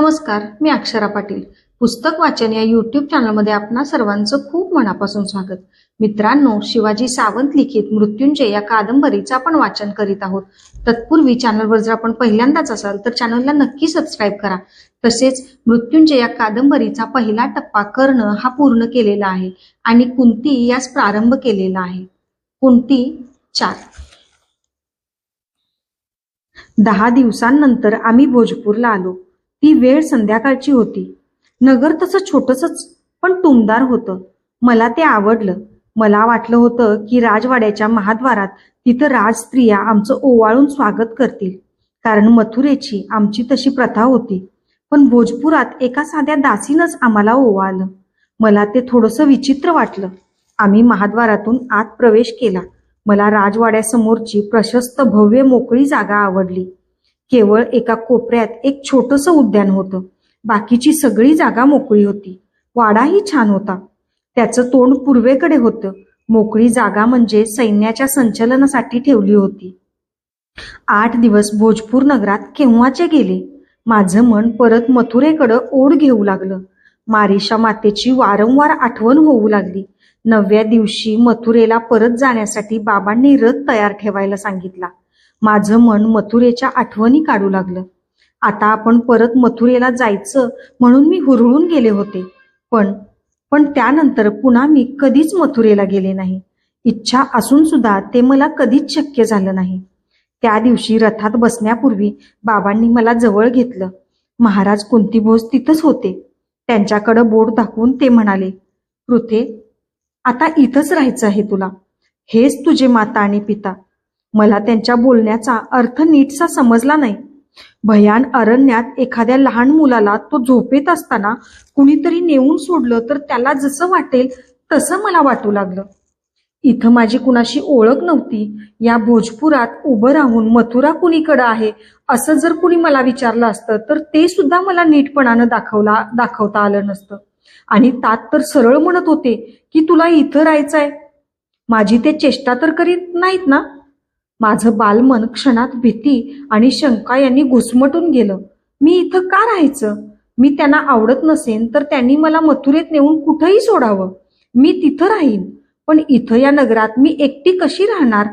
नमस्कार मी अक्षरा पाटील. पुस्तक वाचन या युट्यूब चॅनलमध्ये आपणा सर्वांचं खूप मनापासून स्वागत. मित्रांनो शिवाजी सावंत लिखित मृत्युंजय या कादंबरीचं आपण वाचन करीत आहोत. तत्पूर्वी चॅनलवर जर आपण पहिल्यांदाच असाल तर चॅनलला नक्की सबस्क्राईब करा. तसेच मृत्युंजय या कादंबरीचा पहिला टप्पा कर्ण हा पूर्ण केलेला आहे आणि कुंती यास प्रारंभ केलेला आहे. कुंती चार. दहा दिवसांनंतर आम्ही भोजपूरला आलो. ती वेळ संध्याकाळची होती. नगर तसं छोटसच पण टुमदार होतं. मला ते आवडलं. मला वाटलं होतं की राजवाड्याच्या महाद्वारात तिथं राज स्त्रिया आमचं ओवाळून स्वागत करतील. कारण मथुरेची आमची तशी प्रथा होती. पण भोजपुरात एका साध्या दासीनंच आम्हाला ओवाळलं. मला ते थोडंसं विचित्र वाटलं. आम्ही महाद्वारातून आत प्रवेश केला. मला राजवाड्यासमोरची प्रशस्त भव्य मोकळी जागा आवडली. केवळ एका कोपऱ्यात एक छोटंसं उद्यान होतं. बाकीची सगळी जागा मोकळी होती. वाडाही छान होता. त्याचं तोंड पूर्वेकडे होतं. मोकळी जागा म्हणजे सैन्याच्या संचलनासाठी ठेवली होती. आठ दिवस भोजपूर नगरात केव्हाचे गेले? माझं मन परत मथुरेकडं ओढ घेऊ लागलं. मारिशा मातेची वारंवार आठवण होऊ लागली. नवव्या दिवशी मथुरेला परत जाण्यासाठी बाबांनी रथ तयार ठेवायला सांगितला. माझं मन मथुरेच्या आठवणी काढू लागलं. आता आपण परत मथुरेला जायचं म्हणून मी हुरळून गेले होते. पण पण त्यानंतर पुन्हा मी कधीच मथुरेला गेले नाही. इच्छा असून सुद्धा ते मला कधीच शक्य झालं नाही. त्या दिवशी रथात बसण्यापूर्वी बाबांनी मला जवळ घेतलं. महाराज कुंतीभोज तिथंच होते. त्यांच्याकडं बोट दाखवून ते म्हणाले पृथे आता इथंच राहायचं आहे तुला. हेच तुझे माता आणि पिता. मला त्यांच्या बोलण्याचा अर्थ नीटसा समजला नाही. भयान अरण्यात एखाद्या लहान मुलाला तो झोपेत असताना कुणीतरी नेऊन सोडलं तर त्याला जसं वाटेल तसं मला वाटू लागलं. इथं माझी कुणाशी ओळख नव्हती. या भोजपुरात उभं राहून मथुरा कुणीकडं आहे असं जर कुणी मला विचारलं असतं तर ते सुद्धा मला नीटपणानं दाखवला दाखवता आलं नसतं. आणि तात तर सरळ म्हणत होते की तुला इथं राहायचंय. माझी ते चेष्टा तर करीत नाहीत ना? माझं बालमन क्षणात भीती आणि शंका यांनी घुसमटून गेलं. मी इथं का राहायचं? मी त्यांना आवडत नसेन तर त्यांनी मला मथुरेत नेऊन कुठंही सोडावं. मी तिथं राहीन. पण इथं या नगरात मी एकटी कशी राहणार?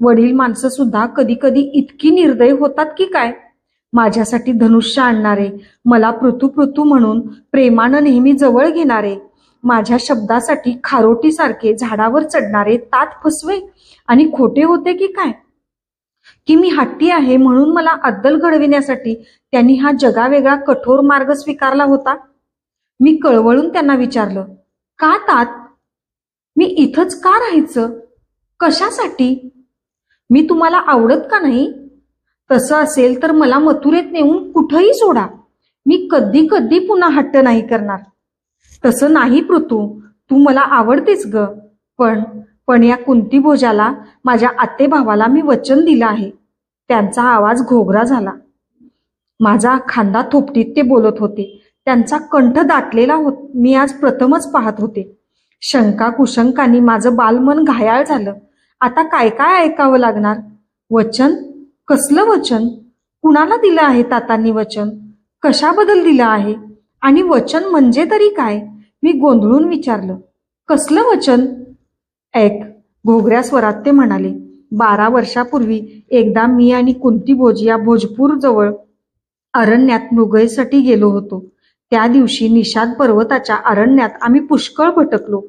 वडील माणसं सुद्धा कधी कधी इतकी निर्दय होतात की काय? माझ्यासाठी धनुष्य आणणारे मला पृथू पृथू म्हणून प्रेमानं नेहमी जवळ घेणारे माझ्या शब्दासाठी खारोटीसारखे झाडावर चढणारे तात फसवे आणि खोटे होते की काय? की मी हट्टी आहे म्हणून मला अद्दल घडविण्यासाठी त्यांनी हा जगावेगळा कठोर मार्ग स्वीकारला होता? मी कळवळून त्यांना विचारलं का तात? मी इथंच का राहायचं? कशासाठी? मी तुम्हाला आवडत का नाही? तसं असेल तर मला मथुरेत नेऊन कुठंही सोडा. मी कधी कधी पुन्हा हट्ट नाही करणार. तसं नाही पृथू तू मला आवडतेस ग. पण पण या कुंती भोजाला माझ्या आते भावाला मी वचन दिलं आहे. त्यांचा आवाज घोगरा झाला. माझा खांदा थोपटीत ते बोलत होते. त्यांचा कंठ दाटलेला होत मी आज प्रथमच पाहत होते. शंका कुशंकानी माझं बालमन घायाळ झालं. आता काय काय ऐकावं लागणार? वचन? कसलं वचन? कुणाला दिलं आहे तातांनी वचन? कशाबद्दल दिलं आहे? आणि वचन म्हणजे तरी काय? मी गोंधळून विचारलं. कसलं वचन? ऐक घोगऱ्या स्वरात ते म्हणाले बारा वर्षापूर्वी एकदा मी आणि कुंती भोज या भोजपूर जवळ अरण्यात मृगयेसाठी गेलो होतो. त्या दिवशी निषाद पर्वताच्या अरण्यात आम्ही पुष्कळ भटकलो.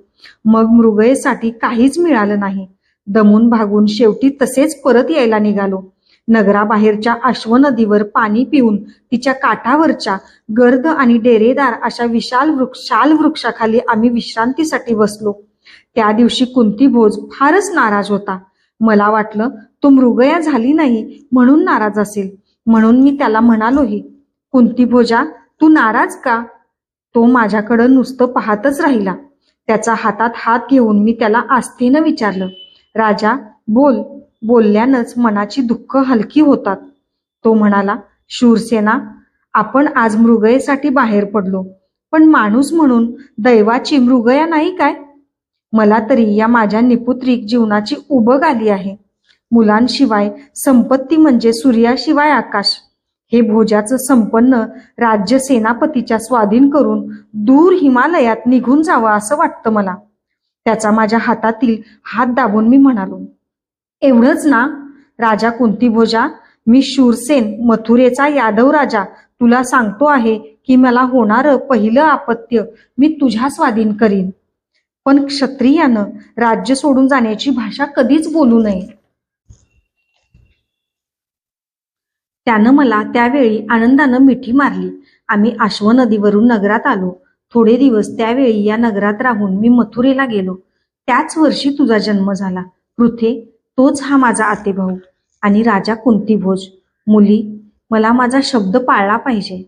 मग मृगयेसाठी काहीच मिळालं नाही. दमून भागून शेवटी तसेच परत यायला निघालो. नगराबाहेरच्या अश्व नदीवर पाणी पिऊन तिच्या काठावरच्या गर्द आणि डेरेदार अशा विशाल वृक्ष शाल वृक्षाखाली आम्ही विश्रांतीसाठी बसलो. त्या दिवशी कुंती भोज फारच नाराज होता. मला वाटलं तो मृगया झाली नाही म्हणून नाराज असेल. म्हणून मी त्याला म्हणालोही कुंती भोजा तू नाराज का? तो माझ्याकडं नुसतं पाहतच राहिला. त्याचा हातात हात घेऊन मी त्याला आस्थेनं विचारलं राजा बोल बोलल्यानंच मनाची दुःख हलकी होतात. तो म्हणाला शूरसेना आपण आज मृगयेसाठी बाहेर पडलो. पण माणूस म्हणून दैवाची मृगया नाही काय? मला तरी या माझ्या निपुत्रिक जीवनाची उबग आली आहे. मुलांशिवाय संपत्ती म्हणजे सूर्याशिवाय आकाश. हे भोजाचं संपन्न राज्य सेनापतीच्या स्वाधीन करून दूर हिमालयात निघून जावं असं वाटतं मला. त्याचा माझ्या हातातील हात दाबून मी म्हणालो एवढंच ना राजा कुंतीभोजा मी शूरसेन मथुरेचा यादव राजा तुला सांगतो आहे की मला होणारं पहिलं आपत्य मी तुझ्या स्वाधीन करीन. पण क्षत्रियानं राज्य सोडून जाण्याची भाषा कधीच बोलू नये. त्यानं मला त्यावेळी आनंदानं मिठी मारली. आम्ही आश्व नदीवरून नगरात आलो. थोडे दिवस त्यावेळी या नगरात राहून मी मथुरेला गेलो. त्याच वर्षी तुझा जन्म झाला. पृथे तोच हा माझा आतेभाऊ आणि राजा कुंतीभोज. मुली मला माझा शब्द पाळला पाहिजे.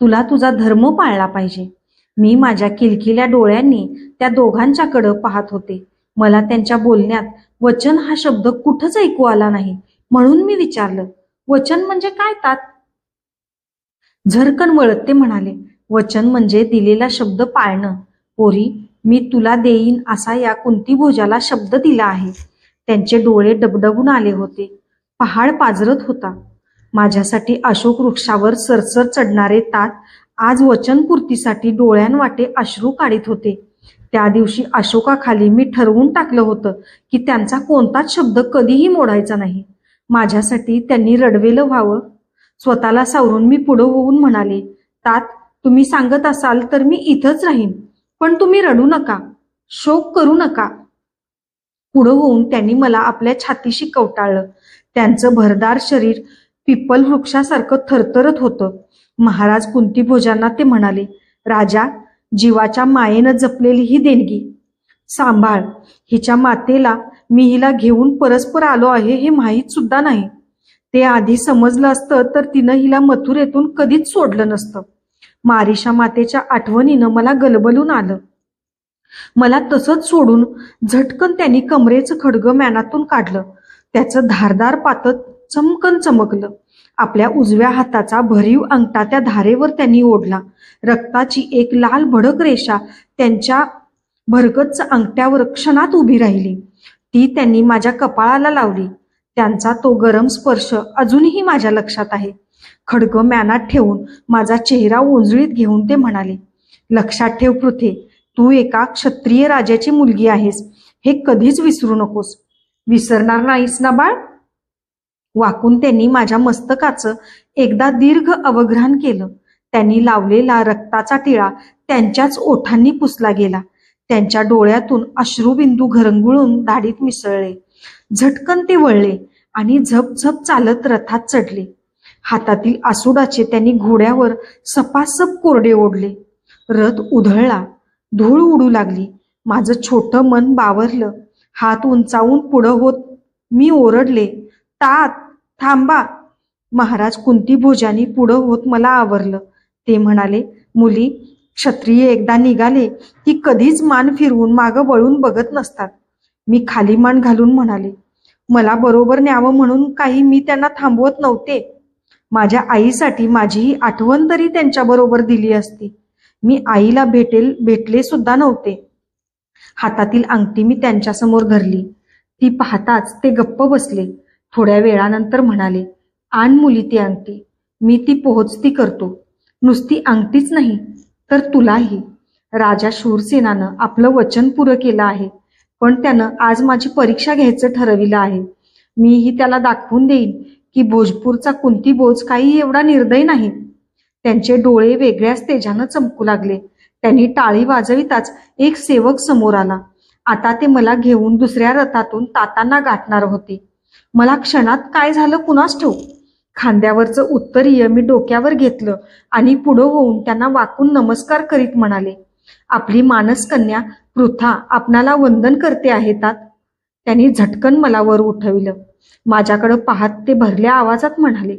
तुला तुझा धर्म पाळला पाहिजे. मी माझ्या किलकिल्या डोळ्यांनी त्या दोघांच्याकडं पाहत होते. मला त्यांच्या बोलण्यात वचन हा शब्द कुठंच ऐकू आला नाही म्हणून मी विचारलं वचन म्हणजे काय तात? झरकन वळत ते म्हणाले वचन म्हणजे दिलेला शब्द पाळणं. पोरी मी तुला देईन असा या कुंती भोजाला शब्द दिला आहे. त्यांचे डोळे डबडबून आले होते. पहाड पाजरत होता. माझ्यासाठी अशोक वृक्षावर सरसर चढणारे तात आज वचनपूर्तीसाठी डोळ्यांवाटे अश्रू काढीत होते. त्या दिवशी अशोकाखाली मी ठरवून टाकलं होतं की त्यांचा कोणताच शब्द कधीही मोडायचा नाही. माझ्यासाठी त्यांनी रडवेलं व्हावं. स्वतःला सावरून मी पुढं होऊन म्हणाले तात तुम्ही सांगत असाल तर मी इथंच राहीन. पण तुम्ही रडू नका. शोक करू नका. पुढं होऊन त्यांनी मला आपल्या छातीशी कवटाळलं. त्यांचं भरदार शरीर पिपल वृक्षासारखं थरथरत होतं. महाराज कुंतीभोजांना ते म्हणाले राजा जीवाच्या मायेनं जपलेली ही देणगी. सांभाळ. हिच्या मातेला मी हिला घेऊन परस्पर आलो आहे हे माहीत सुद्धा नाही. ते आधी समजलं असतं तर तिनं हिला मथुरेतून कधीच सोडलं नसतं. मारिशा मातेच्या आठवणीनं मला गलबलून आलं. मला तसंच सोडून झटकन त्यांनी कमरेचं खडगं मॅनातून काढलं. त्याचं धारदार पातळ चमकन चमकलं. आपल्या उजव्या हाताचा भरीव अंगठा त्या धारेवर त्यांनी ओढला. रक्ताची एक लाल भडक रेषा त्यांच्या भरगच अंगठ्यावर क्षणात उभी राहिली. ती त्यांनी माझ्या कपाळाला लावली. त्यांचा तो गरम स्पर्श अजूनही माझ्या लक्षात आहे. खडग मॅनात ठेवून माझा चेहरा उंजळीत घेऊन ते म्हणाले लक्षात ठेव पृथे तू एका क्षत्रिय राजाची मुलगी आहेस. हे कधीच विसरू नकोस. विसरणार नाहीस ना बाळ? वाकून त्यांनी माझ्या मस्तकाचं एकदा दीर्घ अवघ्राण केलं. त्यांनी लावलेला रक्ताचा टिळा त्यांच्याच ओठांनी पुसला गेला. त्यांच्या डोळ्यातून अश्रुबिंदू घरंगुळून दाढीत मिसळले. झटकन ते वळले आणि झप झप चालत रथात चढले. हातातील आसुडाचे त्यांनी घोड्यावर सपासप कोरडे ओढले. रथ उधळला. धूळ उडू लागली. माझं छोटं मन बावरलं. हात उंचावून पुढं होत मी ओरडले तात थांबा. महाराज कुंती भोजानी पुढं होत मला आवरलं. ते म्हणाले मुली क्षत्रिय एकदा निघाले की कधीच मान फिरवून मागं वळून बघत नसतात. मी खाली मान घालून म्हणाले मला बरोबर न्यावं म्हणून काही मी त्यांना थांबवत नव्हते. माझ्या आईसाठी माझी ही आठवण तरी त्यांच्याबरोबर दिली असती. मी आईला भेटेल भेटले सुद्धा नव्हते. हातातील अंगठी मी त्यांच्यासमोर धरली. ती पाहताच ते गप्प बसले. थोड्या वेळानंतर म्हणाले आण मुली ती अंगठी. मी ती पोहोचती करतो. नुसती अंगठीच नाही तर तुलाही. राजा शूरसेनानं आपलं वचन पुरं केलं आहे पण त्यानं आज माझी परीक्षा घ्यायचं ठरविलं आहे. मीही त्याला दाखवून देईन की भोजपूरचा कुंती बोज काही एवढा निर्दय नाही. त्यांचे डोळे वेगळ्याच तेजानं चमकू लागले. त्यांनी टाळी वाजविताच एक सेवक समोर आला. आता ते मला घेऊन दुसऱ्या रथातून तातांना गाठणार होते. मला क्षणात काय झालं कुणास ठेवू खांद्यावरचं उत्तरीय मी डोक्यावर घेतलं आणि पुढं होऊन त्यांना वाकून नमस्कार करीत म्हणाले आपली मानसकन्या पृथा आपणाला वंदन करते आहेतात त्यांनी झटकन मला वर उठविलं. माझ्याकडं पाहत ते भरल्या आवाजात म्हणाले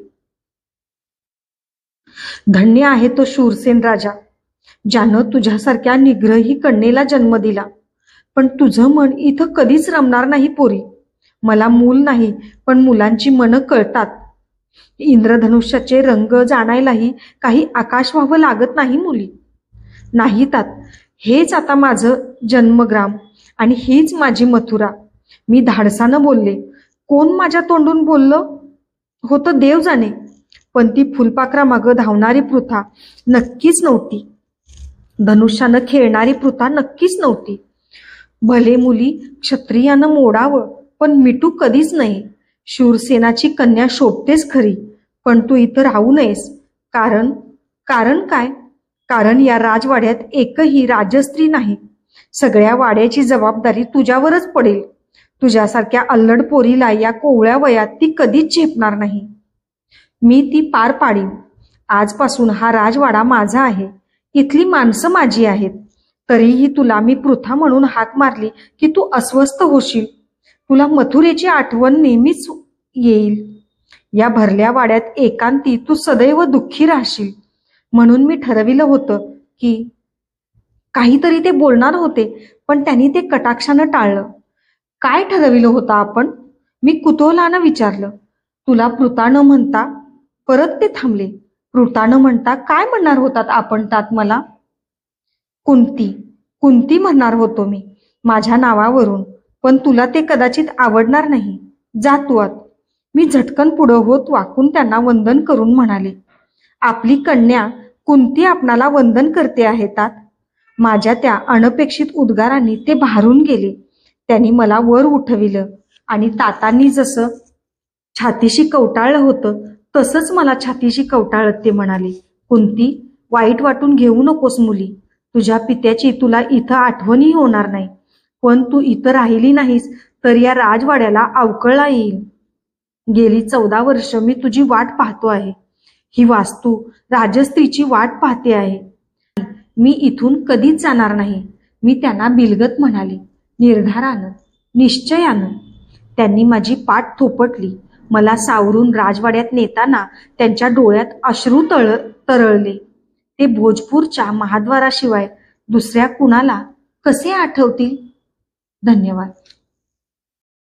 धन्य आहे तो शूरसेन राजा ज्यानं तुझ्यासारख्या निग्रही कन्येला जन्म दिला. पण तुझं मन इथं कधीच रमणार नाही पोरी. मला मूल नाही पण मुलांची मनं कळतात. इंद्रधनुष्याचे रंग जाणायलाही काही आकाश व्हावं लागत नाही मुली. नाही तात हेच आता माझं जन्मग्राम आणि हीच माझी मथुरा. मी धाडसानं बोलले कोण माझ्या तोंडून बोललं? होतं देव जाणे. पण ती फुलपाखरामागं धावणारी पृथा नक्कीच नव्हती. धनुष्यानं खेळणारी पृथा नक्कीच नव्हती. भले मुली क्षत्रियानं मोडावं पण मिटू कधीच नाही. शूरसेनाची कन्या शोभतेच खरी पण तू इथं राहू नयेस. कारण कारण काय? कारण या राजवाड्यात एकही राजस्त्री नाही. सगळ्या वाड्याची जबाबदारी तुझ्यावरच पडेल. तुझ्यासारख्या अल्लड पोरीला या कोवळ्या वयात ती कधीच झेपणार नाही. मी ती पार पाडीन. आजपासून हा राजवाडा माझा आहे. इथली माणसं माझी आहेत. तरीही तुला मी पृथा म्हणून हाक मारली की तू अस्वस्थ होशील. तुला मथुरेची आठवण नेहमीच येईल. या भरल्या वाड्यात एकांती तू सदैव दुःखी राहशील. म्हणून मी ठरविलं होतं की काहीतरी ते बोलणार होते पण त्यांनी ते कटाक्षानं टाळलं. काय ठरविलं होतं आपण? मी कुतूहलानं विचारलं. तुला पृता न म्हणता परत ते थांबले. कृतानं न म्हणता काय म्हणणार होतात आपण त्यात मला? कुंती कुंती म्हणणार होतो मी माझ्या नावावरून. पण तुला ते कदाचित आवडणार नाही. जा तू आत. मी झटकन पुढं होत वाकून त्यांना वंदन करून म्हणाले आपली कन्या कुंती आपणाला वंदन करते आहे तात माझ्या त्या अनपेक्षित उद्गारांनी ते भारून गेले. त्यांनी मला वर उठविलं आणि तातांनी जसं छातीशी कवटाळलं होतं तसंच मला छातीशी कवटाळत ते म्हणाले कुंती वाईट वाटून घेऊ नकोस मुली. तुझ्या पित्याची तुला इथं आठवणही होणार नाही. पण तू इथं राहिली नाहीस तर या राजवाड्याला अवकळला येईल. गेली चौदा वर्ष मी तुझी वाट पाहतो आहे. ही वास्तू राजस्त्रीची वाट पाहते आहे. मी इथून कधीच जाणार नाही. मी त्यांना बिलगत म्हणाले निर्धारानं निश्चयानं. त्यांनी माझी पाठ थोपटली. मला सावरून राजवाड्यात नेताना त्यांच्या डोळ्यात अश्रू तळ तरळले. ते भोजपूरच्या महाद्वाराशिवाय दुसऱ्या कुणाला कसे आठवतील? धन्यवाद.